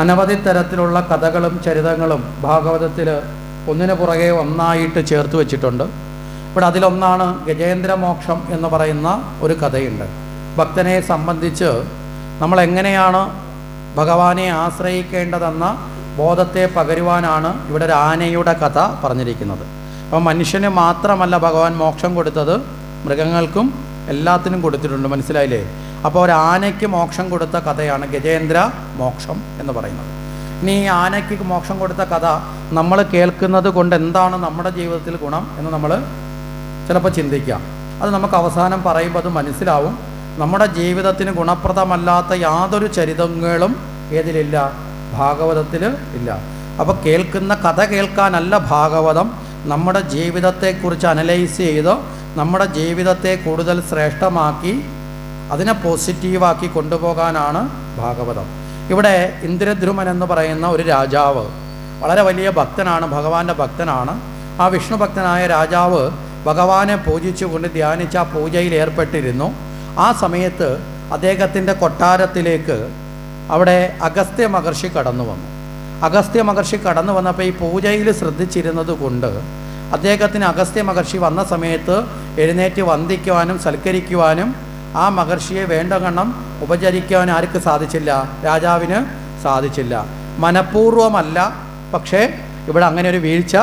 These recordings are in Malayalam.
അനവധി തരത്തിലുള്ള കഥകളും ചരിതങ്ങളും ഭാഗവതത്തിൽ ഒന്നിനു പുറകെ ഒന്നായിട്ട് ചേർത്ത് വെച്ചിട്ടുണ്ട്. ഇവിടെ അതിലൊന്നാണ് ഗജേന്ദ്രമോക്ഷം എന്ന് പറയുന്ന ഒരു കഥയുണ്ട്. ഭക്തനെ സംബന്ധിച്ച് നമ്മൾ എങ്ങനെയാണ് ഭഗവാനെ ആശ്രയിക്കേണ്ടതെന്ന ബോധത്തെ പകരുവാനാണ് ഇവിടെ ഒരു ആനയുടെ കഥ പറഞ്ഞിരിക്കുന്നത്. അപ്പം മനുഷ്യന് മാത്രമല്ല ഭഗവാൻ മോക്ഷം കൊടുത്തത് മൃഗങ്ങൾക്കും എല്ലാത്തിനും കൊടുത്തിട്ടുണ്ട്. മനസ്സിലായില്ലേ? അപ്പോൾ ഒരു ആനയ്ക്ക് മോക്ഷം കൊടുത്ത കഥയാണ് ഗജേന്ദ്ര മോക്ഷം എന്ന് പറയുന്നത്. ഇനി ഈ ആനയ്ക്ക് മോക്ഷം കൊടുത്ത കഥ നമ്മൾ കേൾക്കുന്നത് കൊണ്ട് എന്താണ് നമ്മുടെ ജീവിതത്തിൽ ഗുണം എന്ന് നമ്മൾ ചിലപ്പോൾ ചിന്തിക്കാം അത് നമുക്ക് അവസാനം പറയുമ്പോൾ അത് മനസ്സിലാവും. നമ്മുടെ ജീവിതത്തിന് ഗുണപ്രദമല്ലാത്ത യാതൊരു ചരിതങ്ങളും ഏതിലില്ല? ഭാഗവതത്തിൽ ഇല്ല. അപ്പോൾ കേൾക്കുന്ന കഥ കേൾക്കാനല്ല ഭാഗവതം. നമ്മുടെ ജീവിതത്തെക്കുറിച്ച് അനലൈസ് ചെയ്ത് നമ്മുടെ ജീവിതത്തെ കൂടുതൽ ശ്രേഷ്ഠമാക്കി അതിനെ പോസിറ്റീവാക്കി കൊണ്ടുപോകാനാണ് ഭാഗവതം. ഇവിടെ ഇന്ദ്രദ്രുമൻ എന്ന് പറയുന്ന ഒരു രാജാവ് വളരെ വലിയ ഭക്തനാണ് ഭഗവാന്റെ ഭക്തനാണ്. ആ വിഷ്ണു ഭക്തനായ രാജാവ് ഭഗവാനെ പൂജിച്ചുകൊണ്ട് ധ്യാനിച്ച ആ പൂജയിൽ ഏർപ്പെട്ടിരുന്നു. ആ സമയത്ത് അദ്ദേഹത്തിന്റെ കൊട്ടാരത്തിലേക്ക് അവിടെ അഗസ്ത്യ മഹർഷി കടന്നു വന്നു. അഗസ്ത്യ മഹർഷി കടന്നു വന്നപ്പോൾ ഈ പൂജയിൽ ശ്രദ്ധിച്ചിരുന്നത് കൊണ്ട് അദ്ദേഹത്തിന് അഗസ്ത്യ മഹർഷി വന്ന സമയത്ത് എഴുന്നേറ്റ് വന്ദിക്കുവാനും സൽക്കരിക്കുവാനും ആ മഹർഷിയെ വേണ്ട കണ്ണം ഉപചരിക്കാൻ ആർക്ക് സാധിച്ചില്ല? രാജാവിന് സാധിച്ചില്ല. മനഃപൂർവമല്ല പക്ഷേ ഇവിടെ അങ്ങനെ ഒരു വീഴ്ച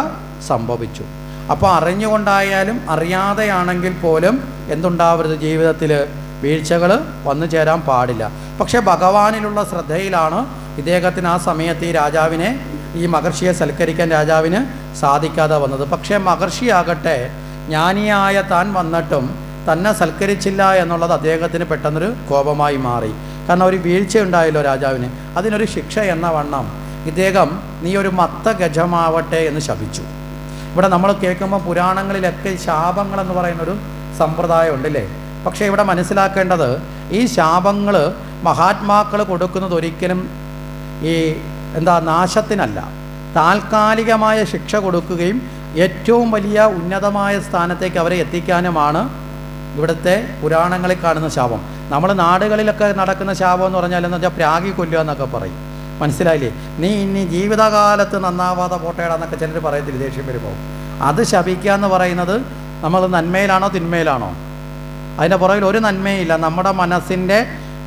സംഭവിച്ചു. അപ്പോൾ അറിഞ്ഞുകൊണ്ടായാലും അറിയാതെയാണെങ്കിൽ പോലും എന്തുണ്ടാവരുത് ജീവിതത്തിൽ? വീഴ്ചകൾ വന്നു ചേരാൻ പാടില്ല. പക്ഷേ ഭഗവാനിലുള്ള ശ്രദ്ധയിലാണ് ഇദ്ദേഹത്തിന് ആ സമയത്ത് ഈ രാജാവിനെ ഈ മഹർഷിയെ സൽക്കരിക്കാൻ രാജാവിന് സാധിക്കാതെ വന്നത്. പക്ഷേ മഹർഷിയാകട്ടെ ജ്ഞാനിയായ താൻ വന്നിട്ടും തന്നെ സൽക്കരിച്ചില്ല എന്നുള്ളത് അദ്ദേഹത്തിന് പെട്ടെന്നൊരു കോപമായി മാറി. കാരണം ഒരു വീഴ്ച ഉണ്ടായല്ലോ രാജാവിന്. അതിനൊരു ശിക്ഷ എന്ന വണ്ണം. ഇദ്ദേഹം നീ ഒരു മത്ത ഗജമാവട്ടെ എന്ന് ശപിച്ചു. ഇവിടെ നമ്മൾ കേൾക്കുമ്പോൾ പുരാണങ്ങളിലൊക്കെ ശാപങ്ങൾ എന്ന് പറയുന്നൊരു സമ്പ്രദായം ഉണ്ടല്ലേ പക്ഷേ ഇവിടെ മനസ്സിലാക്കേണ്ടത് ഈ ശാപങ്ങൾ മഹാത്മാക്കൾ കൊടുക്കുന്നത് ഒരിക്കലും ഈ എന്താ നാശത്തിനല്ല. താൽക്കാലികമായ ശിക്ഷ കൊടുക്കുകയും ഏറ്റവും വലിയ ഉന്നതമായ സ്ഥാനത്തേക്ക് അവരെ എത്തിക്കാനുമാണ് ഇവിടുത്തെ പുരാണങ്ങളിൽ കാണുന്ന ശാപം. നമ്മൾ നാടുകളിലൊക്കെ നടക്കുന്ന ശാപം എന്ന് പറഞ്ഞാൽ എന്ന് വെച്ചാൽ പ്രാഗി കൊല്ലുക എന്നൊക്കെ പറയും. മനസ്സിലായില്ലേ? നീ ഇനി ജീവിതകാലത്ത് നന്നാവാതെ പോട്ടേടാന്നൊക്കെ ചിലർ പറയത്തില്ല ദേഷ്യം വരുമ്പോൾ അത് ശപിക്കുക എന്ന് പറയുന്നത് നമ്മൾ നന്മയിലാണോ തിന്മയിലാണോ? അതിന്റെ പുറകിൽ ഒരു നന്മയില്ല. നമ്മുടെ മനസ്സിന്റെ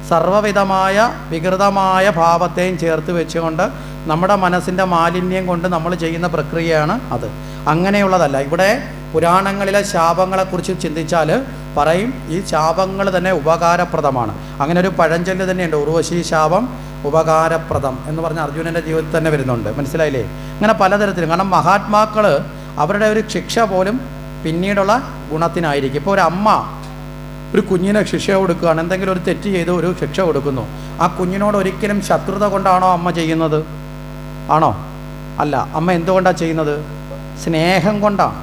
സർവവിധമായ വികൃതമായ ഭാവത്തെയും ചേർത്ത് വെച്ചുകൊണ്ട് നമ്മുടെ മനസ്സിന്റെ മാലിന്യം കൊണ്ട് നമ്മൾ ചെയ്യുന്ന പ്രക്രിയയാണ് അത്. അങ്ങനെയുള്ളതല്ല. ഇവിടെ പുരാണങ്ങളിലെ ശാപങ്ങളെക്കുറിച്ച് ചിന്തിച്ചാൽ പറയും ഈ ശാപങ്ങൾ തന്നെ ഉപകാരപ്രദമാണ്. അങ്ങനെ ഒരു പഴഞ്ചൊല്ല് തന്നെയുണ്ട് ഉർവശി ശാപം ഉപകാരപ്രദം എന്ന് പറഞ്ഞ അർജുനന്റെ ജീവിതത്തിൽ തന്നെ വരുന്നുണ്ട്. മനസ്സിലായില്ലേ? അങ്ങനെ പലതരത്തിലും കാരണം മഹാത്മാക്കൾ അവരുടെ ഒരു ശിക്ഷ പോലും പിന്നീടുള്ള ഗുണത്തിനായിരിക്കും. ഇപ്പോൾ ഒരു അമ്മ ഒരു കുഞ്ഞിനെ ശിക്ഷ കൊടുക്കുകയാണ് എന്തെങ്കിലും ഒരു തെറ്റ് ചെയ്ത് ഒരു ശിക്ഷ കൊടുക്കുന്നു. ആ കുഞ്ഞിനോട് ഒരിക്കലും ശത്രുത കൊണ്ടാണോ അമ്മ ചെയ്യുന്നത്? ആണോ? അല്ല അമ്മ എന്തുകൊണ്ടാണ് ചെയ്യുന്നത്? സ്നേഹം കൊണ്ടാണ്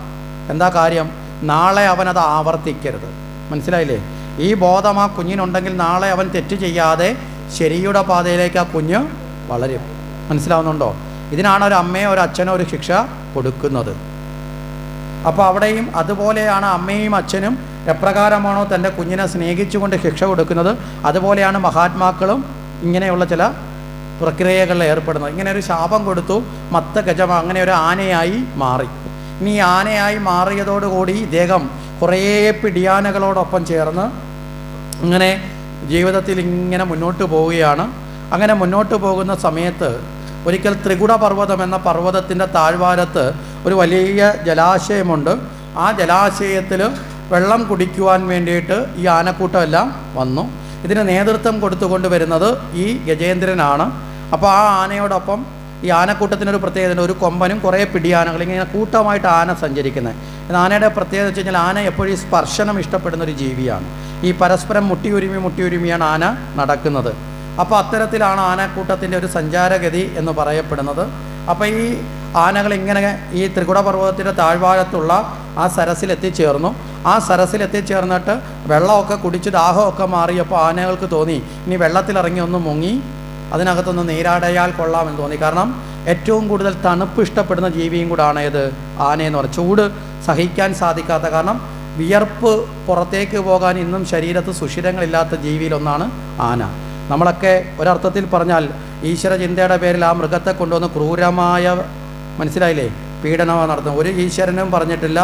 എന്താ കാര്യം? നാളെ അവനത് ആവർത്തിക്കരുത്. മനസ്സിലായില്ലേ? ഈ ബോധം ആ കുഞ്ഞിനുണ്ടെങ്കിൽ നാളെ അവൻ തെറ്റ് ചെയ്യാതെ ശരിയുടെ പാതയിലേക്ക് ആ കുഞ്ഞ് വളരും. മനസ്സിലാവുന്നുണ്ടോ? ഇതിനാണ് ഒരു അമ്മയോ ഒരു അച്ഛനോ ഒരു ശിക്ഷ കൊടുക്കുന്നത്. അപ്പോൾ അവിടെയും അതുപോലെയാണ് അമ്മയും അച്ഛനും എപ്രകാരമാണോ തന്റെ കുഞ്ഞിനെ സ്നേഹിച്ചുകൊണ്ട് ശിക്ഷ കൊടുക്കുന്നത്? അതുപോലെയാണ് മഹാത്മാക്കളും ഇങ്ങനെയുള്ള ചില പ്രക്രിയകളിൽ ഏർപ്പെടുന്നത്. ഇങ്ങനെ ഒരു ശാപം കൊടുത്തു മത്ത ഗജമ അങ്ങനെ ഒരു ആനയായി മാറി. ഈ ആനയായി മാറിയതോടുകൂടി ഇദ്ദേഹം കുറേ പിടിയാനകളോടൊപ്പം ചേർന്ന് ഇങ്ങനെ ജീവിതത്തിൽ ഇങ്ങനെ മുന്നോട്ട് പോവുകയാണ്. അങ്ങനെ മുന്നോട്ട് പോകുന്ന സമയത്ത് ഒരിക്കൽ ത്രികുട പർവതം എന്ന പർവതത്തിന്റെ താഴ്വാരത്ത് ഒരു വലിയ ജലാശയമുണ്ട്. ആ ജലാശയത്തിൽ വെള്ളം കുടിക്കുവാൻ വേണ്ടിയിട്ട് ഈ ആനക്കൂട്ടമെല്ലാം വന്നു. ഇതിന് നേതൃത്വം കൊടുത്തുകൊണ്ട് വരുന്നത് ഈ ഗജേന്ദ്രനാണ്. അപ്പോൾ ആ ആനയോടൊപ്പം ഈ ആനക്കൂട്ടത്തിനൊരു പ്രത്യേകത ഒരു കൊമ്പനും കുറേ പിടിയാനകൾ ഇങ്ങനെ കൂട്ടമായിട്ട് ആന സഞ്ചരിക്കുന്നത്. ആനയുടെ പ്രത്യേകത വെച്ച് കഴിഞ്ഞാൽ ആന എപ്പോഴും സ്പർശനം ഇഷ്ടപ്പെടുന്ന ഒരു ജീവിയാണ്. ഈ പരസ്പരം മുട്ടിയുരുമി മുട്ടിയുരുമിയാണ് ആന നടക്കുന്നത്. അപ്പോൾ അത്തരത്തിലാണ് ആനക്കൂട്ടത്തിന്റെ ഒരു സഞ്ചാരഗതി എന്ന് പറയപ്പെടുന്നത്. അപ്പോൾ ഈ ആനകൾ ഇങ്ങനെ ഈ ത്രികുട പർവതത്തിന്റെ താഴ്വാരത്തുള്ള ആ സരസിൽ എത്തിച്ചേർന്നു ആ സരസിൽ എത്തിച്ചേർന്നിട്ട് വെള്ളമൊക്കെ കുടിച്ച് ദാഹമൊക്കെ മാറിയപ്പോൾ ആനകൾക്ക് തോന്നി ഇനി വെള്ളത്തിലിറങ്ങി ഒന്ന് മുങ്ങി അതിനകത്തൊന്ന് നീരാടയാൽ കൊള്ളാമെന്ന് തോന്നി. കാരണം ഏറ്റവും കൂടുതൽ തണുപ്പ് ഇഷ്ടപ്പെടുന്ന ജീവിയും കൂടാണ് ഏത് ആനയെന്ന് പറഞ്ഞാൽ ചൂട് സഹിക്കാൻ സാധിക്കാത്ത കാരണം വിയർപ്പ് പുറത്തേക്ക് പോകാൻ ഇന്നും ശരീരത്ത് സുഷിരങ്ങളില്ലാത്ത ജീവിയിലൊന്നാണ് ആന. നമ്മളൊക്കെ ഒരർത്ഥത്തിൽ പറഞ്ഞാൽ ഈശ്വര ചിന്തയുടെ പേരിൽ ആ മൃഗത്തെ കൊണ്ടുവന്ന് ക്രൂരമായ മനസ്സിലായില്ലേ? പീഡനമാണ് നടത്തുന്നത് ഒരു ഈശ്വരനും പറഞ്ഞിട്ടില്ല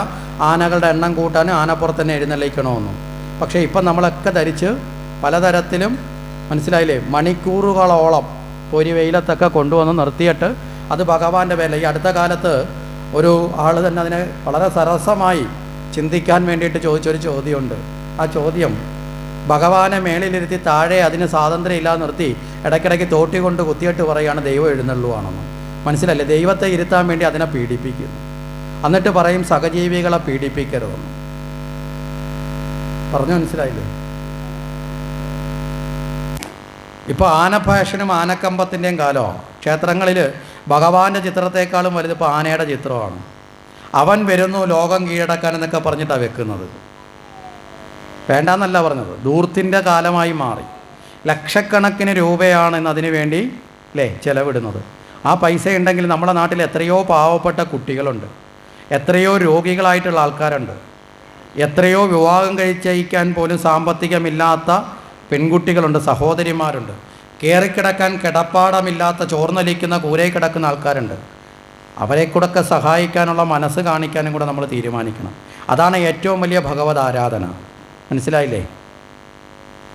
ആനകളുടെ എണ്ണം കൂട്ടാനും ആനപ്പുറത്ത് തന്നെ എഴുന്നള്ളിക്കണമെന്നും. പക്ഷേ ഇപ്പം നമ്മളൊക്കെ ധരിച്ച് പലതരത്തിലും മനസ്സിലായില്ലേ? മണിക്കൂറുകളോളം പൊരി വെയിലത്തൊക്കെ കൊണ്ടുവന്ന് നിർത്തിയിട്ട് അത് ഭഗവാന്റെ പേരിൽ ഈ അടുത്ത കാലത്ത് ഒരു ആൾ തന്നെ അതിനെ വളരെ സരസമായി ചിന്തിക്കാൻ വേണ്ടിയിട്ട് ചോദിച്ചൊരു ചോദ്യമുണ്ട്. ആ ചോദ്യം ഭഗവാനെ മേളിലിരുത്തി താഴെ അതിന് സ്വാതന്ത്ര്യം ഇല്ലാതെ നിർത്തി ഇടയ്ക്കിടയ്ക്ക് തോട്ടി കൊണ്ട് കുത്തിയിട്ട് പറയുകയാണ് ദൈവം എഴുന്നള്ളുവാണെന്ന്. മനസ്സിലല്ലേ? ദൈവത്തെ ഇരുത്താൻ വേണ്ടി അതിനെ പീഡിപ്പിക്കുന്നു. എന്നിട്ട് പറയും സഹജീവികളെ പീഡിപ്പിക്കരുതെന്ന്. പറഞ്ഞു മനസ്സിലായില്ലേ? ഇപ്പോൾ ആനഭാഷനും ആനക്കമ്പത്തിന്റെയും കാലമാണ് ക്ഷേത്രങ്ങളിൽ ഭഗവാന്റെ ചിത്രത്തെക്കാളും വലുത് ഇപ്പോൾ ആനയുടെ ചിത്രമാണ്. അവൻ വരുന്നു ലോകം കീഴടക്കാൻ എന്നൊക്കെ പറഞ്ഞിട്ടാണ് വെക്കുന്നത്. വേണ്ടാന്നല്ല പറഞ്ഞത്. ദൂർത്തിന്റെ കാലമായി മാറി. ലക്ഷക്കണക്കിന് രൂപയാണ് ഇന്ന് അതിനു വേണ്ടി അല്ലേ ചിലവിടുന്നത്. ആ പൈസ ഉണ്ടെങ്കിൽ നമ്മുടെ നാട്ടിൽ എത്രയോ പാവപ്പെട്ട കുട്ടികളുണ്ട്. എത്രയോ രോഗികളായിട്ടുള്ള ആൾക്കാരുണ്ട്. എത്രയോ വിവാഹം കഴിച്ചയക്കാൻ പോലും സാമ്പത്തികമില്ലാത്ത പെൺകുട്ടികളുണ്ട് സഹോദരിമാരുണ്ട്. കയറിക്കിടക്കാൻ കിടപ്പാടമില്ലാത്ത ചോർന്നലിക്കുന്ന കൂരയിൽ കിടക്കുന്ന ആൾക്കാരുണ്ട്. അവരെ സഹായിക്കാനുള്ള മനസ്സ് കാണിക്കാനും കൂടെ നമ്മൾ തീരുമാനിക്കണം. അതാണ് ഏറ്റവും വലിയ ഭഗവത് ആരാധന. മനസ്സിലായില്ലേ?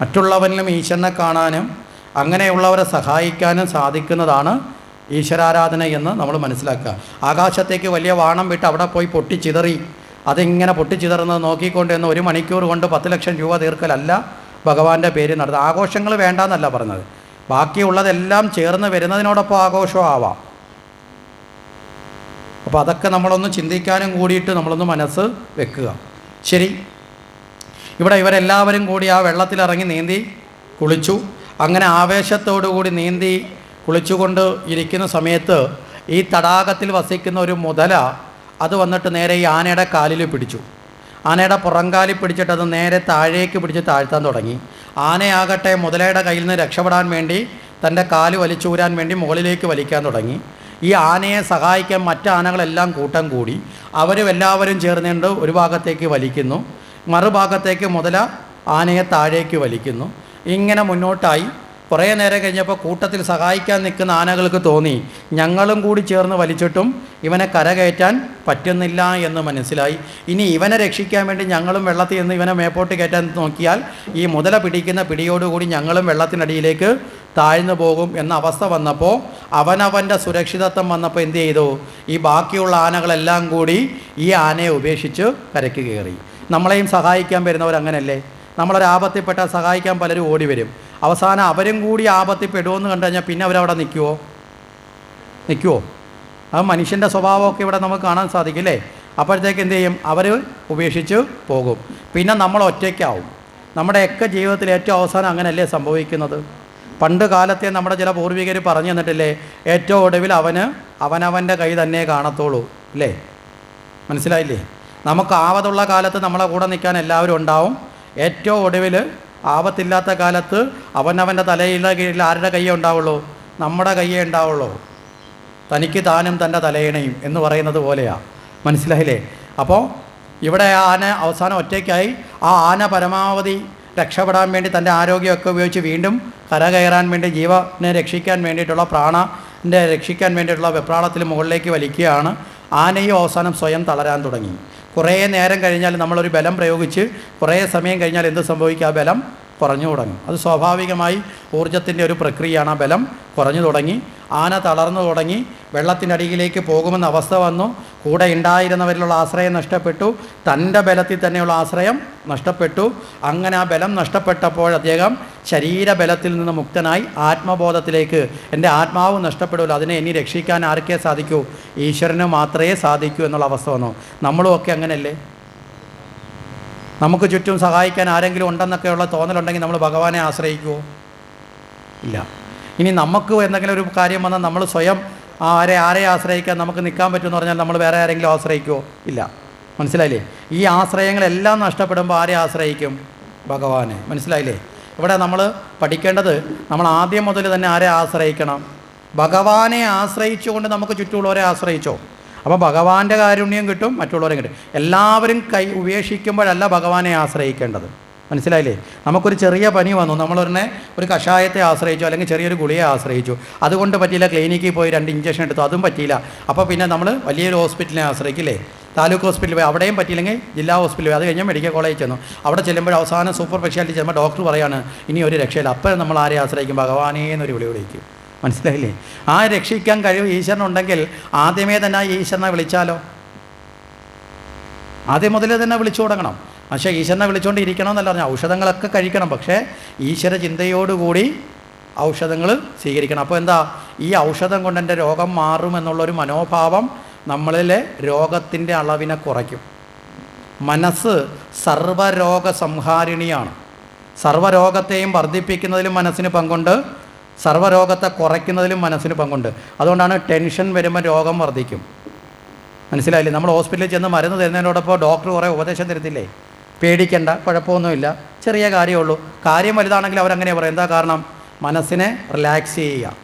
മറ്റുള്ളവരിലും ഈശ്വരനെ കാണാനും അങ്ങനെയുള്ളവരെ സഹായിക്കാനും സാധിക്കുന്നതാണ് ഈശ്വരാരാധന എന്ന് നമ്മൾ മനസ്സിലാക്കുക. ആകാശത്തേക്ക് വലിയ വാണം വിട്ട് അവിടെ പോയി പൊട്ടിച്ചിതറി. അതിങ്ങനെ പൊട്ടിച്ചിതറുന്നത് നോക്കിക്കൊണ്ട് എന്ന് ഒരു മണിക്കൂർ കൊണ്ട് പത്ത് ലക്ഷം രൂപ തീർക്കലല്ല. ഭഗവാന്റെ പേര് നടത്തുക. ആഘോഷങ്ങൾ വേണ്ടെന്നല്ല പറഞ്ഞത്. ബാക്കിയുള്ളതെല്ലാം ചേർന്ന് വരുന്നതിനോടൊപ്പം ആഘോഷം ആവാം. അപ്പോൾ അതൊക്കെ നമ്മളൊന്ന് ചിന്തിക്കാനും കൂടിയിട്ട് നമ്മളൊന്ന് മനസ്സ് വെക്കുക. ശരി. ഇവിടെ ഇവരെല്ലാവരും കൂടി ആ വെള്ളത്തിലിറങ്ങി നീന്തി കുളിച്ചു. അങ്ങനെ ആവേശത്തോടു കൂടി നീന്തി കുളിച്ചുകൊണ്ട് ഇരിക്കുന്ന സമയത്ത് ഈ തടാകത്തിൽ വസിക്കുന്ന ഒരു മുതല അത് വന്നിട്ട് നേരെ ഈ ആനയുടെ കാലിൽ പിടിച്ചു. ആനയുടെ പുറങ്കാലി പിടിച്ചിട്ട് അത് നേരെ താഴേക്ക് പിടിച്ച് താഴ്ത്താൻ തുടങ്ങി. ആനയാകട്ടെ മുതലയുടെ കയ്യിൽ നിന്ന് രക്ഷപ്പെടാൻ വേണ്ടി തന്റെ കാൽ വലിച്ചൂരാൻ വേണ്ടി മുകളിലേക്ക് വലിക്കാൻ തുടങ്ങി. ഈ ആനയെ സഹായിക്കാൻ മറ്റ് ആനകളെല്ലാം കൂട്ടം കൂടി. അവരും എല്ലാവരും ചേർന്നുകൊണ്ട് ഒരു ഭാഗത്തേക്ക് വലിക്കുന്നു. മറുഭാഗത്തേക്ക് മുതല ആനയെ താഴേക്ക് വലിക്കുന്നു. ഇങ്ങനെ മുന്നോട്ടായി കുറേ നേരം കഴിഞ്ഞപ്പോൾ കൂട്ടത്തിൽ സഹായിക്കാൻ നിൽക്കുന്ന ആനകൾക്ക് തോന്നി. ഞങ്ങളും കൂടി ചേർന്ന് വലിച്ചിട്ടും ഇവനെ കരകയറ്റാൻ പറ്റുന്നില്ല എന്ന് മനസ്സിലായി. ഇനി ഇവനെ രക്ഷിക്കാൻ വേണ്ടി ഞങ്ങളും വെള്ളത്തിൽ നിന്ന് ഇവനെ മേപ്പോട്ട് കയറ്റാൻ നോക്കിയാൽ ഈ മുതല പിടിക്കുന്ന പിടിയോടുകൂടി ഞങ്ങളും വെള്ളത്തിനടിയിലേക്ക് താഴ്ന്നു പോകും എന്ന അവസ്ഥ വന്നപ്പോൾ അവനവന്റെ സുരക്ഷിതത്വം വന്നപ്പോൾ എന്ത് ചെയ്തു? ഈ ബാക്കിയുള്ള ആനകളെല്ലാം കൂടി ഈ ആനയെ ഉപേക്ഷിച്ച് കരയ്ക്ക് കയറി. നമ്മളെയും സഹായിക്കാൻ വരുന്നവർ അങ്ങനെയല്ലേ നമ്മളൊരാപത്തിൽപ്പെട്ടാൽ സഹായിക്കാൻ പലരും ഓടി വരും. അവസാനം അവരും കൂടി ആപത്തിൽ പെടുമെന്ന് കണ്ടു കഴിഞ്ഞാൽ പിന്നെ അവരവിടെ നിൽക്കുമോ നിൽക്കുമോ ആ മനുഷ്യന്റെ സ്വഭാവമൊക്കെ ഇവിടെ നമുക്ക് കാണാൻ സാധിക്കും അല്ലേ? അപ്പോഴത്തേക്ക് എന്ത് ചെയ്യും? അവർ ഉപേക്ഷിച്ച് പോകും. പിന്നെ നമ്മൾ ഒറ്റയ്ക്കാവും. നമ്മുടെയൊക്കെ ജീവിതത്തിൽ ഏറ്റവും അവസാനം അങ്ങനെയല്ലേ സംഭവിക്കുന്നത്? പണ്ട് കാലത്തെ നമ്മുടെ ചില പൂർവികർ പറഞ്ഞു തന്നിട്ടില്ലേ ഏറ്റവും ഒടുവിൽ അവന് അവനവന്റെ കൈ തന്നെ കാണത്തുള്ളൂ അല്ലേ? മനസ്സിലായില്ലേ? നമുക്ക് ആവതുള്ള കാലത്ത് നമ്മളെ കൂടെ നിൽക്കാൻ എല്ലാവരും ഉണ്ടാവും. ഏറ്റവും ഒടുവിൽ ആപത്തില്ലാത്ത കാലത്ത് അവനവന്റെ തലയിലെ കീഴിൽ ആരുടെ കയ്യേ ഉണ്ടാവുള്ളൂ? നമ്മുടെ കയ്യേ ഉണ്ടാവുള്ളൂ. തനിക്ക് താനും തന്റെ തലയിണയും എന്ന് പറയുന്നത് പോലെയാണ് മനസ്സിലായില്ലേ? അപ്പോൾ ഇവിടെ ആന അവസാനം ഒറ്റയ്ക്കായി ആ ആന പരമാവധി രക്ഷപ്പെടാൻ വേണ്ടി തന്റെ ആരോഗ്യമൊക്കെ ഉപയോഗിച്ച് വീണ്ടും കരകയറാൻ വേണ്ടി ജീവനെ രക്ഷിക്കാൻ വേണ്ടിയിട്ടുള്ള പ്രാണന്റെ രക്ഷിക്കാൻ വേണ്ടിയിട്ടുള്ള വെപ്രാളത്തിൽ മുകളിലേക്ക് വലിക്കുകയാണ്. ആനയും അവസാനം സ്വയം തളരാൻ തുടങ്ങി. കുറേ നേരം കഴിഞ്ഞാൽ നമ്മളൊരു ബലം പ്രയോഗിച്ച് കുറേ സമയം കഴിഞ്ഞാൽ എന്ത് സംഭവിക്കും ആ ബലം? കുറഞ്ഞു തുടങ്ങും. അത് സ്വാഭാവികമായി ഊർജത്തിന്റെ ഒരു പ്രക്രിയയാണ് ആ ബലം. കുറഞ്ഞു തുടങ്ങി. ആന തളർന്നു തുടങ്ങി. വെള്ളത്തിനടിയിലേക്ക് പോകുമെന്ന അവസ്ഥ വന്നു. കൂടെ ഉണ്ടായിരുന്നവരിലുള്ള ആശ്രയം നഷ്ടപ്പെട്ടു. തന്റെ ബലത്തിൽ തന്നെയുള്ള ആശ്രയം നഷ്ടപ്പെട്ടു. അങ്ങനെ ആ ബലം നഷ്ടപ്പെട്ടപ്പോൾ അദ്ദേഹം ശരീരബലത്തിൽ നിന്ന് മുക്തനായി ആത്മബോധത്തിലേക്ക് എന്റെ ആത്മാവ് നഷ്ടപ്പെടില്ല അതിനെ ഇനി രക്ഷിക്കാൻ ആർക്കേ സാധിക്കൂ? ഈശ്വരന് മാത്രമേ സാധിക്കൂ എന്നുള്ള അവസ്ഥ വന്നു. നമ്മളും ഒക്കെ അങ്ങനെയല്ലേ? നമുക്ക് ചുറ്റും സഹായിക്കാൻ ആരെങ്കിലും ഉണ്ടെന്നൊക്കെയുള്ള തോന്നലുണ്ടെങ്കിൽ നമ്മൾ ഭഗവാനെ ആശ്രയിക്കുമോ ഇല്ല. ഇനി നമുക്ക് എന്തെങ്കിലും ഒരു കാര്യം വന്നാൽ നമ്മൾ സ്വയം ആരെ ആരെ ആശ്രയിക്കാൻ നമുക്ക് നിൽക്കാൻ പറ്റുമെന്ന് പറഞ്ഞാൽ നമ്മൾ വേറെ ആരെങ്കിലും ആശ്രയിക്കുമോ ഇല്ല. മനസ്സിലായില്ലേ? ഈ ആശ്രയങ്ങളെല്ലാം നഷ്ടപ്പെടുമ്പോൾ ആരെ ആശ്രയിക്കും? ഭഗവാനെ. മനസ്സിലായില്ലേ? ഇവിടെ നമ്മൾ പഠിക്കേണ്ടത് നമ്മൾ ആദ്യം മുതൽ തന്നെ ആരെ ആശ്രയിക്കണം? ഭഗവാനെ ആശ്രയിച്ചുകൊണ്ട് നമുക്ക് ചുറ്റുമുള്ളവരെ ആശ്രയിച്ചോ? അപ്പോൾ ഭഗവാന്റെ കാരുണ്യം കിട്ടും മറ്റുള്ളവരെ കിട്ടും. എല്ലാവരും കൈ ഉപേക്ഷിക്കുമ്പോഴല്ല ഭഗവാനെ ആശ്രയിക്കേണ്ടത്. മനസ്സിലായില്ലേ? നമുക്കൊരു ചെറിയ പനി വന്നു നമ്മളൊരുന്നെ ഒരു കഷായത്തെ ആശ്രയിച്ചു അല്ലെങ്കിൽ ചെറിയൊരു ഗുളിയെ ആശ്രയിച്ചു. അതുകൊണ്ട് പറ്റിയില്ല ക്ലിനിക്കിൽ പോയി രണ്ട് ഇഞ്ചക്ഷൻ എടുത്തു അതും പറ്റിയില്ല. അപ്പോൾ പിന്നെ നമ്മൾ വലിയൊരു ഹോസ്പിറ്റലിനെ ആശ്രയിക്കില്ലേ? താലൂക്ക് ഹോസ്പിറ്റലിൽ പോയി അവിടെയും പറ്റിയില്ലെങ്കിൽ ജില്ലാ ഹോസ്പിറ്റലിൽ പോയി. അത് കഴിഞ്ഞാൽ മെഡിക്കൽ കോളേജിൽ ചെന്നു. അവിടെ ചെല്ലുമ്പോൾ അവസാനം സൂപ്പർ സ്പെഷ്യാലിറ്റി ചെല്ലുമ്പോൾ ഡോക്ടർ പറയാണ് ഇനി ഒരു രക്ഷയില്ല. അപ്പോൾ നമ്മൾ ആരെ ആശ്രയിക്കും? ഭഗവാനേ എന്നൊരു വിളി വിളിക്കും. മനസ്സിലായില്ലേ? ആ രക്ഷിക്കാൻ കഴിവ് ഈശ്വരനുണ്ടെങ്കിൽ ആദ്യമേ തന്നെ ആ ഈശ്വരനെ വിളിച്ചാലോ? ആദ്യം മുതലേ തന്നെ വിളിച്ചു തുടങ്ങണം. പക്ഷേ ഈശ്വരനെ വിളിച്ചുകൊണ്ട് ഇരിക്കണം എന്നല്ല പറഞ്ഞാൽ ഔഷധങ്ങളൊക്കെ കഴിക്കണം. പക്ഷേ ഈശ്വര ചിന്തയോടുകൂടി ഔഷധങ്ങൾ സ്വീകരിക്കണം. അപ്പോൾ എന്താ? ഈ ഔഷധം കൊണ്ട് എന്റെ രോഗം മാറുമെന്നുള്ളൊരു മനോഭാവം നമ്മളിലെ രോഗത്തിന്റെ അളവിനെ കുറയ്ക്കും. മനസ്സ് സർവരോഗ സംഹാരിണിയാണ് സർവരോഗത്തെയും വർദ്ധിപ്പിക്കുന്നതിലും മനസ്സിന് പങ്കുണ്ട്. സർവരോഗത്തെ കുറയ്ക്കുന്നതിലും മനസ്സിന് പങ്കുണ്ട്. അതുകൊണ്ടാണ് ടെൻഷൻ വരുമ്പോൾ രോഗം വർദ്ധിക്കും. മനസ്സിലായില്ലേ? നമ്മൾ ഹോസ്പിറ്റലിൽ ചെന്ന് മരുന്ന് തരുന്നതിനോടൊപ്പം ഡോക്ടർ കുറേ ഉപദേശം തരത്തില്ലേ? പേടിക്കേണ്ട കുഴപ്പമൊന്നുമില്ല. ചെറിയ കാര്യമുള്ളൂ കാര്യം വലുതാണെങ്കിൽ അവരങ്ങനെ പറയും എന്താ കാരണം? മനസ്സിനെ റിലാക്സ് ചെയ്യുക.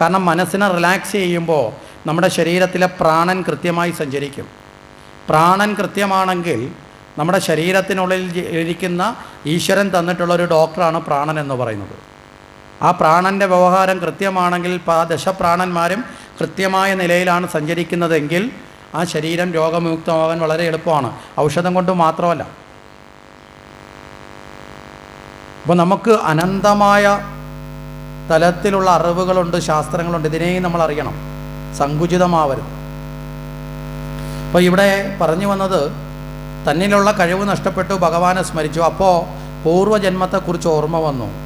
കാരണം മനസ്സിനെ റിലാക്സ് ചെയ്യുമ്പോൾ നമ്മുടെ ശരീരത്തിലെ പ്രാണൻ കൃത്യമായി സഞ്ചരിക്കും. പ്രാണൻ കൃത്യമാണെങ്കിൽ നമ്മുടെ ശരീരത്തിനുള്ളിൽ ഇരിക്കുന്ന ഈശ്വരൻ തന്നിട്ടുള്ള ഒരു ഡോക്ടറാണ് പ്രാണൻ എന്ന് പറയുന്നത്. ആ പ്രാണന്റെ വ്യവഹാരം കൃത്യമാണെങ്കിൽ ആ ദശപ്രാണന്മാരും കൃത്യമായ നിലയിലാണ് സഞ്ചരിക്കുന്നതെങ്കിൽ ആ ശരീരം രോഗമുക്തമാകാൻ വളരെ എളുപ്പമാണ്. ഔഷധം കൊണ്ട് മാത്രമല്ല. അപ്പോൾ നമുക്ക് അനന്തമായ തലത്തിലുള്ള അറിവുകളുണ്ട് ശാസ്ത്രങ്ങളുണ്ട്. ഇതിനെയും നമ്മൾ അറിയണം. സങ്കുചിതമാവരുത്. അപ്പോൾ ഇവിടെ പറഞ്ഞു വന്നത് തന്നിലുള്ള കഴിവ് നഷ്ടപ്പെട്ടു ഭഗവാനെ സ്മരിച്ചു. അപ്പോൾ പൂർവജന്മത്തെക്കുറിച്ച് ഓർമ്മ വന്നു.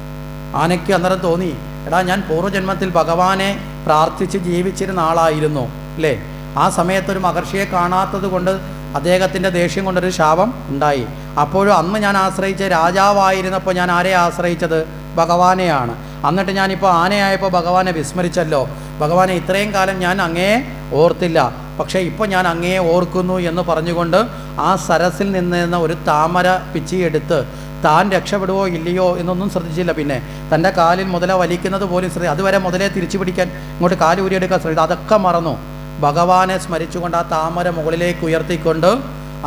ആനയ്ക്ക് അന്നേരം തോന്നി എടാ ഞാൻ പൂർവജന്മത്തിൽ ഭഗവാനെ പ്രാർത്ഥിച്ച് ജീവിച്ചിരുന്ന ആളായിരുന്നു അല്ലേ ആ സമയത്ത് ഒരു മഹർഷിയെ കാണാത്തത് കൊണ്ട് അദ്ദേഹത്തിന്റെ ദേഷ്യം കൊണ്ടൊരു ശാപം ഉണ്ടായി. അപ്പോഴും അന്ന് ഞാൻ ആശ്രയിച്ച രാജാവായിരുന്നപ്പോൾ ഞാൻ ആരെ ആശ്രയിച്ചത്? ഭഗവാനെയാണ്. എന്നിട്ട് ഞാനിപ്പോൾ ആനയായപ്പോൾ ഭഗവാനെ വിസ്മരിച്ചല്ലോ. ഭഗവാനെ ഇത്രയും കാലം ഞാൻ അങ്ങേ ഓർത്തില്ല. പക്ഷേ ഇപ്പോൾ ഞാൻ അങ്ങേ ഓർക്കുന്നു എന്ന് പറഞ്ഞുകൊണ്ട് ആ സരസിൽ നിന്നിരുന്ന ഒരു താമര പിച്ചിയെടുത്ത് താൻ രക്ഷപ്പെടുവോ ഇല്ലയോ എന്നൊന്നും ശ്രദ്ധിച്ചില്ല. പിന്നെ തന്റെ കാലിൽ മുതല വലിക്കുന്നത് പോലും ശ്രദ്ധ അതുവരെ മുതലേ തിരിച്ചു പിടിക്കാൻ ഇങ്ങോട്ട് കാൽ ഊരിയെടുക്കാൻ ശ്രമിച്ചു അതൊക്കെ മറന്നു. ഭഗവാനെ സ്മരിച്ചുകൊണ്ട് ആ താമര മുകളിലേക്ക് ഉയർത്തിക്കൊണ്ട്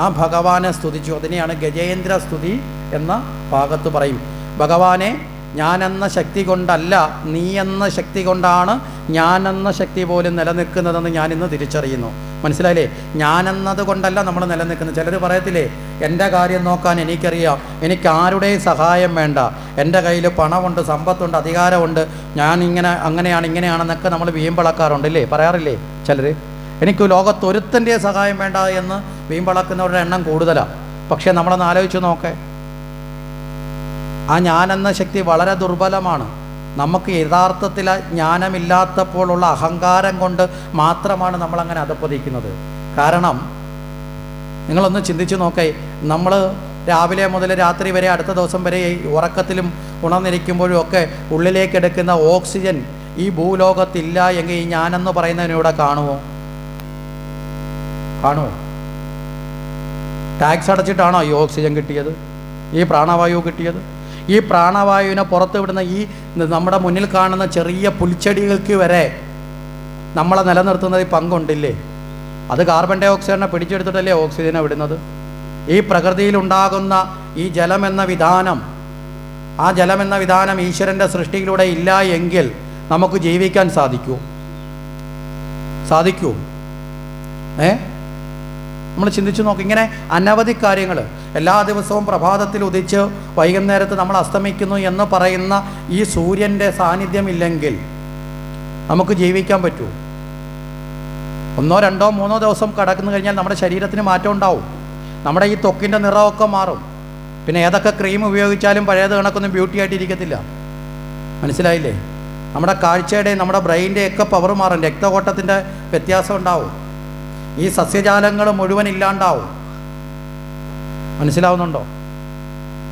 ആ ഭഗവാനെ സ്തുതിച്ചു. അതിനെയാണ് ഗജേന്ദ്ര സ്തുതി എന്ന ഭാഗത്ത് പറയും. ഭഗവാനെ ഞാനെന്ന ശക്തി കൊണ്ടല്ല നീ എന്ന ശക്തി കൊണ്ടാണ് ഞാനെന്ന ശക്തി പോലും നിലനിൽക്കുന്നതെന്ന് ഞാൻ ഇന്ന് തിരിച്ചറിയുന്നു. മനസ്സിലായില്ലേ? ഞാനെന്നത് കൊണ്ടല്ല നമ്മൾ നിലനിൽക്കുന്നത്. ചിലർ പറയത്തില്ലേ എന്റെ കാര്യം നോക്കാൻ എനിക്കറിയാം. എനിക്ക് ആരുടെയും സഹായം വേണ്ട. എന്റെ കയ്യിൽ പണമുണ്ട് സമ്പത്തുണ്ട് അധികാരമുണ്ട്. ഞാൻ ഇങ്ങനെ അങ്ങനെയാണ് ഇങ്ങനെയാണെന്നൊക്കെ നമ്മൾ വീമ്പളക്കാറുണ്ട് ഇല്ലേ? പറയാറില്ലേ ചിലർ എനിക്ക് ലോകത്തൊരുത്തന്റെ സഹായം വേണ്ട എന്ന് വീമ്പളക്കുന്നവരുടെ എണ്ണം കൂടുതലാണ് പക്ഷേ നമ്മളൊന്ന് ആലോചിച്ച് നോക്കേ. ആ ഞാനെന്ന ശക്തി വളരെ ദുർബലമാണ്. നമുക്ക് യഥാർത്ഥത്തിൽ ജ്ഞാനമില്ലാത്തപ്പോഴുള്ള അഹങ്കാരം കൊണ്ട് മാത്രമാണ് നമ്മളങ്ങനെ അധപ്പതിക്കുന്നത് കാരണം നിങ്ങളൊന്ന് ചിന്തിച്ചു നോക്കേ നമ്മൾ രാവിലെ മുതൽ രാത്രി വരെ അടുത്ത ദിവസം വരെ ഉറക്കത്തിലും ഉണർന്നിരിക്കുമ്പോഴും ഒക്കെ ഉള്ളിലേക്ക് എടുക്കുന്ന ഓക്സിജൻ ഈ ഭൂലോകത്തില്ല എങ്കിൽ ഈ ഞാനെന്ന് പറയുന്നതിനൂടെ കാണുമോ? കാണുമോ? ടാക്സ് അടച്ചിട്ടാണോ ഈ ഓക്സിജൻ കിട്ടിയത്? ഈ പ്രാണവായു കിട്ടിയത്? ഈ പ്രാണവായുവിനെ പുറത്ത് വിടുന്ന ഈ നമ്മുടെ മുന്നിൽ കാണുന്ന ചെറിയ പുൽച്ചെടികൾക്ക് വരെ നമ്മളെ നിലനിർത്തുന്നതിൽ പങ്കുണ്ടില്ലേ? അത് കാർബൺ ഡൈ ഓക്സൈഡിനെ പിടിച്ചെടുത്തിട്ടല്ലേ ഓക്സിജനെ വിടുന്നത്? ഈ പ്രകൃതിയിലുണ്ടാകുന്ന ഈ ജലമെന്ന വിധാനം ആ ജലമെന്ന വിധാനം ഈശ്വരന്റെ സൃഷ്ടിയിലൂടെ ഇല്ല എങ്കിൽ നമുക്ക് ജീവിക്കാൻ സാധിക്കൂ. സാധിക്കൂ. ഏ? നമ്മൾ ചിന്തിച്ചു നോക്ക് ഇങ്ങനെ അനവധി കാര്യങ്ങൾ എല്ലാ ദിവസവും പ്രഭാതത്തിൽ ഉദിച്ച് വൈകുന്നേരത്ത് നമ്മൾ അസ്തമിക്കുന്നു എന്ന് പറയുന്ന ഈ സൂര്യന്റെ സാന്നിധ്യമില്ലെങ്കിൽ നമുക്ക് ജീവിക്കാൻ പറ്റുമോ ഒന്നോ രണ്ടോ മൂന്നോ ദിവസം കടക്കുന്നു കഴിഞ്ഞാൽ നമ്മുടെ ശരീരത്തിന് മാറ്റം ഉണ്ടാവും. നമ്മുടെ ഈ ത്വക്കിന്റെ നിറമൊക്കെ മാറും. പിന്നെ ഏതൊക്കെ ക്രീം ഉപയോഗിച്ചാലും പഴയത് കണക്കൊന്നും ബ്യൂട്ടി ആയിട്ടിരിക്കത്തില്ല മനസ്സിലായില്ലേ? നമ്മുടെ കാഴ്ചയുടെയും നമ്മുടെ ബ്രെയിന്റെ ഒക്കെ പവർ മാറും. രക്തകോട്ടത്തിന്റെ വ്യത്യാസം ഉണ്ടാവും. ഈ സസ്യജാലങ്ങൾ മുഴുവൻ ഇല്ലാണ്ടാവും. മനസ്സിലാവുന്നുണ്ടോ?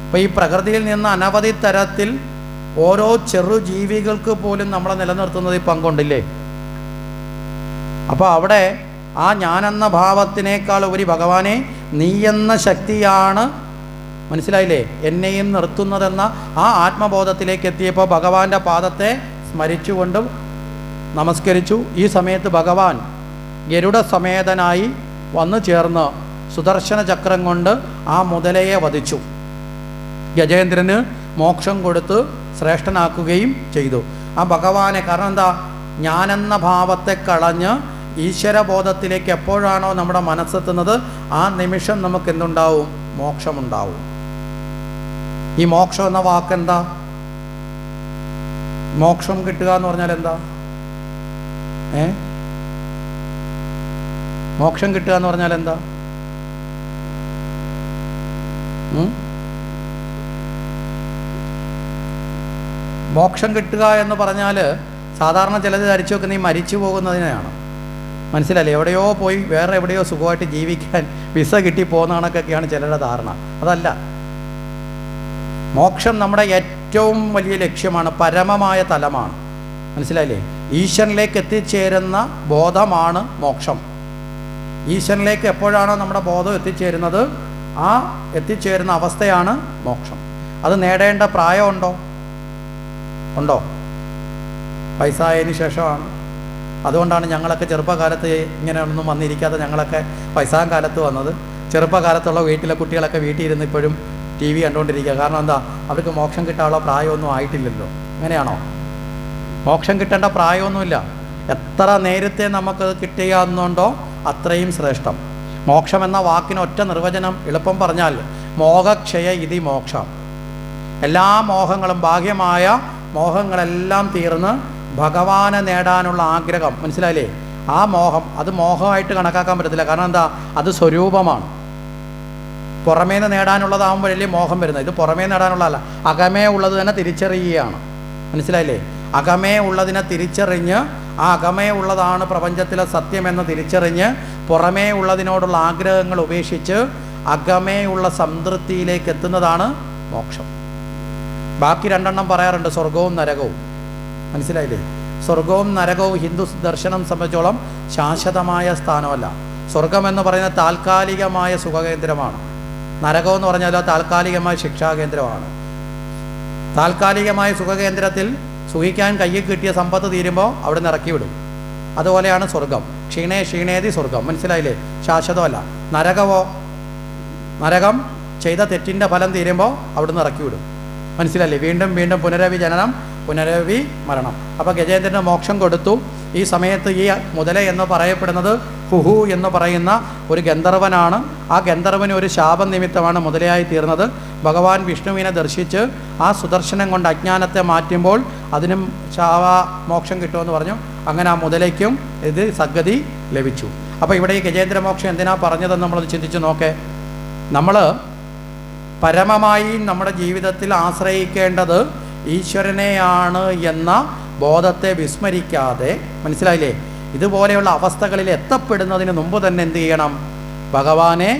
അപ്പോൾ ഈ പ്രകൃതിയിൽ നിന്ന് അനവധി തരത്തിൽ ഓരോ ചെറു ജീവികൾക്ക് പോലും നമ്മളെ നിലനിർത്തുന്നത് ഈ പങ്കുണ്ടില്ലേ? അപ്പോൾ അവിടെ ആ ഞാനെന്ന ഭാവത്തിനേക്കാൾ ഉപരി ഭഗവാനെ നീ എന്ന ശക്തിയാണ് മനസ്സിലായില്ലേ? എന്നെയും നിർത്തുന്നതെന്ന ആ ആത്മബോധത്തിലേക്ക് എത്തിയപ്പോൾ ഭഗവാന്റെ പാദത്തെ സ്മരിച്ചുകൊണ്ടും നമസ്കരിച്ചു. ഈ സമയത്ത് ഭഗവാൻ ഗരുഡ സമേതനായി വന്നു ചേർന്ന് സുദർശന ചക്രം കൊണ്ട് ആ മുതലയെ വധിച്ചു. ഗജേന്ദ്രന് മോക്ഷം കൊടുത്ത് ശ്രേഷ്ഠനാക്കുകയും ചെയ്തു. ആ ഭഗവാനെ കാരണം എന്താ ഞാനെന്ന ഭാവത്തെ കളഞ്ഞ് ഈശ്വരബോധത്തിലേക്ക് എപ്പോഴാണോ നമ്മുടെ മനസ്സെത്തുന്നത് ആ നിമിഷം നമുക്ക് എന്തുണ്ടാവും? മോക്ഷമുണ്ടാവും. ഈ മോക്ഷം എന്ന വാക്കെന്താ മോക്ഷം കിട്ടുക എന്ന് പറഞ്ഞാൽ എന്താ? ഏ? മോക്ഷം കിട്ടുക എന്ന് പറഞ്ഞാൽ എന്താ? മോക്ഷം കിട്ടുക എന്ന് പറഞ്ഞാൽ സാധാരണ ചിലത് ധരിച്ചു വെക്കുന്ന ഈ മരിച്ചു പോകുന്നതിനെയാണ് മനസ്സിലല്ലേ എവിടെയോ പോയി വേറെ എവിടെയോ സുഖമായിട്ട് ജീവിക്കാൻ വിസ കിട്ടി പോകുന്നതാണൊക്കെയാണ് ചിലരുടെ ധാരണ. അതല്ല. മോക്ഷം നമ്മുടെ ഏറ്റവും വലിയ ലക്ഷ്യമാണ് പരമമായ തലമാണ്. മനസ്സിലായില്ലേ? ഈശ്വരനിലേക്ക് എത്തിച്ചേരുന്ന ബോധമാണ് മോക്ഷം. ഈശ്വരനിലേക്ക് എപ്പോഴാണോ നമ്മുടെ ബോധം എത്തിച്ചേരുന്നത് ആ എത്തിച്ചേരുന്ന അവസ്ഥയാണ് മോക്ഷം. അത് നേടേണ്ട പ്രായമുണ്ടോ ഉണ്ടോ? വയസ്സായതിന് ശേഷമാണ്. അതുകൊണ്ടാണ് ഞങ്ങളൊക്കെ ചെറുപ്പകാലത്ത് ഇങ്ങനെ ഒന്നും വന്നിരിക്കാതെ ഞങ്ങളൊക്കെ വയസ്സാം കാലത്ത് വന്നത്. ചെറുപ്പകാലത്തുള്ള വീട്ടിലെ കുട്ടികളൊക്കെ വീട്ടിൽ ഇരുന്ന് ഇപ്പോഴും ടി വി കണ്ടുകൊണ്ടിരിക്കുക. കാരണം എന്താ? അവർക്ക് മോക്ഷം കിട്ടാനുള്ള പ്രായമൊന്നും ആയിട്ടില്ലല്ലോ. അങ്ങനെയാണോ? മോക്ഷം കിട്ടേണ്ട പ്രായമൊന്നുമില്ല. എത്ര നേരത്തെ നമുക്ക് കിട്ടിയാന്നുണ്ടോ അത്രയും ശ്രേഷ്ഠം. മോക്ഷം എന്ന വാക്കിന് ഒറ്റ നിർവചനം എളുപ്പം പറഞ്ഞാൽ മോഹക്ഷയ ഇതി മോക്ഷം. എല്ലാ മോഹങ്ങളും ബാഹ്യമായ മോഹങ്ങളെല്ലാം തീർന്ന് ഭഗവാനെ നേടാനുള്ള ആഗ്രഹം. മനസ്സിലായില്ലേ? ആ മോഹം അത് മോഹമായിട്ട് കണക്കാക്കാൻ പറ്റത്തില്ല. കാരണം എന്താ? അത് സ്വരൂപമാണ്. പുറമേ നിന്ന് നേടാനുള്ളതാകുമ്പോഴല്ലേ മോഹം വരുന്നത്. ഇത് പുറമേ നേടാനുള്ളതല്ല. അകമേ ഉള്ളത് തന്നെ തിരിച്ചറിയുകയാണ്. മനസ്സിലായില്ലേ? അകമേ ഉള്ളതിനെ തിരിച്ചറിഞ്ഞ് ആ അകമേ ഉള്ളതാണ് പ്രപഞ്ചത്തിലെ സത്യമെന്ന് തിരിച്ചറിഞ്ഞ് പുറമേ ഉള്ളതിനോടുള്ള ആഗ്രഹങ്ങൾ ഉപേക്ഷിച്ച് അകമേ ഉള്ള സംതൃപ്തിയിലേക്ക് എത്തുന്നതാണ് മോക്ഷം. ബാക്കി രണ്ടെണ്ണം പറയാറുണ്ട് സ്വർഗവും നരകവും. മനസ്സിലായില്ലേ? സ്വർഗവും നരകവും ഹിന്ദു ദർശനം സംബന്ധിച്ചോളം ശാശ്വതമായ സ്ഥാനമല്ല. സ്വർഗം എന്ന് പറയുന്നത് താൽക്കാലികമായ സുഖകേന്ദ്രമാണ്. നരകം എന്ന് പറഞ്ഞാൽ താൽക്കാലികമായ ശിക്ഷാകേന്ദ്രമാണ്. താൽക്കാലികമായ സുഖകേന്ദ്രത്തിൽ സുഖിക്കാൻ കയ്യിൽ കിട്ടിയ സമ്പത്ത് തീരുമ്പോൾ അവിടെ നിന്ന് വിടും അതുപോലെയാണ് സ്വർഗം ക്ഷീണേ ക്ഷീണേതി സ്വർഗം മനസ്സിലായില്ലേ? ശാശ്വതമല്ല. നരകമോ? നരകം ചെയ്ത തെറ്റിന്റെ ഫലം തീരുമ്പോൾ അവിടെ ഇറക്കി വിടും മനസ്സിലല്ലേ വീണ്ടും വീണ്ടും പുനരവി ജനനം പുനരവി മരണം. അപ്പോൾ ഗജേന്ദ്രന് മോക്ഷം കൊടുത്തു. ഈ സമയത്ത് ഈ മുതല എന്ന് പറയപ്പെടുന്നത് ഹുഹു എന്ന് പറയുന്ന ഒരു ഗന്ധർവനാണ്. ആ ഗന്ധർവന് ഒരു ശാപം നിമിത്തമാണ് മുതലയായി തീർന്നത്. ഭഗവാൻ വിഷ്ണുവിനെ ദർശിച്ച് ആ സുദർശനം കൊണ്ട് അജ്ഞാനത്തെ മാറ്റുമ്പോൾ അതിനും ചാവ മോക്ഷം കിട്ടുമെന്ന് പറഞ്ഞു. അങ്ങനെ ആ മുതലയ്ക്കും ഇത് സദ്ഗതി ലഭിച്ചു. അപ്പോൾ ഇവിടെ ഈ ഗജേന്ദ്രമോക്ഷം എന്തിനാ പറഞ്ഞതെന്ന് നമ്മളത് ചിന്തിച്ച് നോക്കേ. നമ്മൾ പരമമായി നമ്മുടെ ജീവിതത്തിൽ ആശ്രയിക്കേണ്ടത് ഈശ്വരനെയാണ് എന്ന ബോധത്തെ വിസ്മരിക്കാതെ മനസ്സിലായില്ലേ? ഇതുപോലെയുള്ള അവസ്ഥകളിൽ എത്തപ്പെടുന്നതിന് മുമ്പ് തന്നെ എന്ത് ചെയ്യണം? ഭഗവാനെ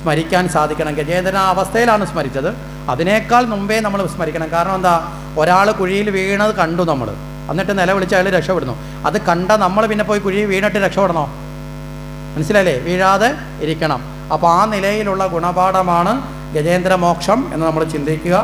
സ്മരിക്കാൻ സാധിക്കണം. ഗജേന്ദ്രൻ ആ അവസ്ഥയിലാണ് സ്മരിച്ചത്. അതിനേക്കാൾ മുമ്പേ നമ്മൾ സ്മരിക്കണം. കാരണം എന്താ? ഒരാൾ കുഴിയിൽ വീണത് കണ്ടു നമ്മൾ എന്നിട്ട് നിലവിളിച്ച് അയാൾ രക്ഷപ്പെടുന്നു. അത് കണ്ട നമ്മൾ പിന്നെ പോയി കുഴിയിൽ വീണിട്ട് രക്ഷപ്പെടണോ? മനസ്സിലല്ലേ വീഴാതെ ഇരിക്കണം. അപ്പോൾ ആ നിലയിലുള്ള ഗുണപാഠമാണ് ഗജേന്ദ്രമോക്ഷം എന്ന് നമ്മൾ ചിന്തിക്കുക.